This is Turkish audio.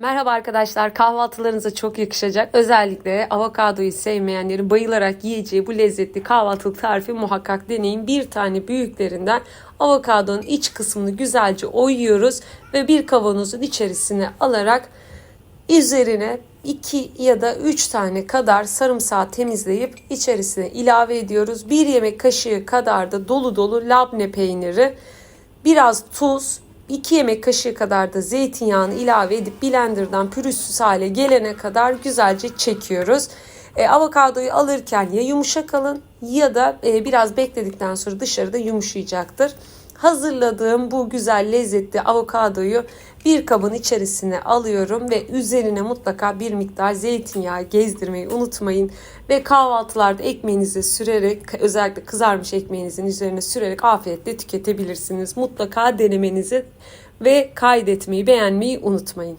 Merhaba arkadaşlar. Kahvaltılarınıza çok yakışacak. Özellikle avokadoyu sevmeyenlerin bayılarak yiyeceği bu lezzetli kahvaltılık tarifi muhakkak deneyin. Bir tane büyüklerinden avokadonun iç kısmını güzelce oyuyoruz ve bir kavanozun içerisine alarak üzerine 2 ya da 3 tane kadar sarımsağı temizleyip içerisine ilave ediyoruz. 1 yemek kaşığı kadar da dolu dolu labne peyniri, biraz tuz, 2 yemek kaşığı kadar da zeytinyağını ilave edip blenderdan pürüzsüz hale gelene kadar güzelce çekiyoruz. E, avokadoyu alırken ya yumuşak alın ya da e, biraz bekledikten sonra dışarıda yumuşayacaktır. Hazırladığım bu güzel lezzetli avokadoyu bir kabın içerisine alıyorum ve üzerine mutlaka bir miktar zeytinyağı gezdirmeyi unutmayın. Ve kahvaltılarda ekmeğinize sürerek özellikle kızarmış ekmeğinizin üzerine sürerek afiyetle tüketebilirsiniz. Mutlaka denemenizi ve kaydetmeyi beğenmeyi unutmayın.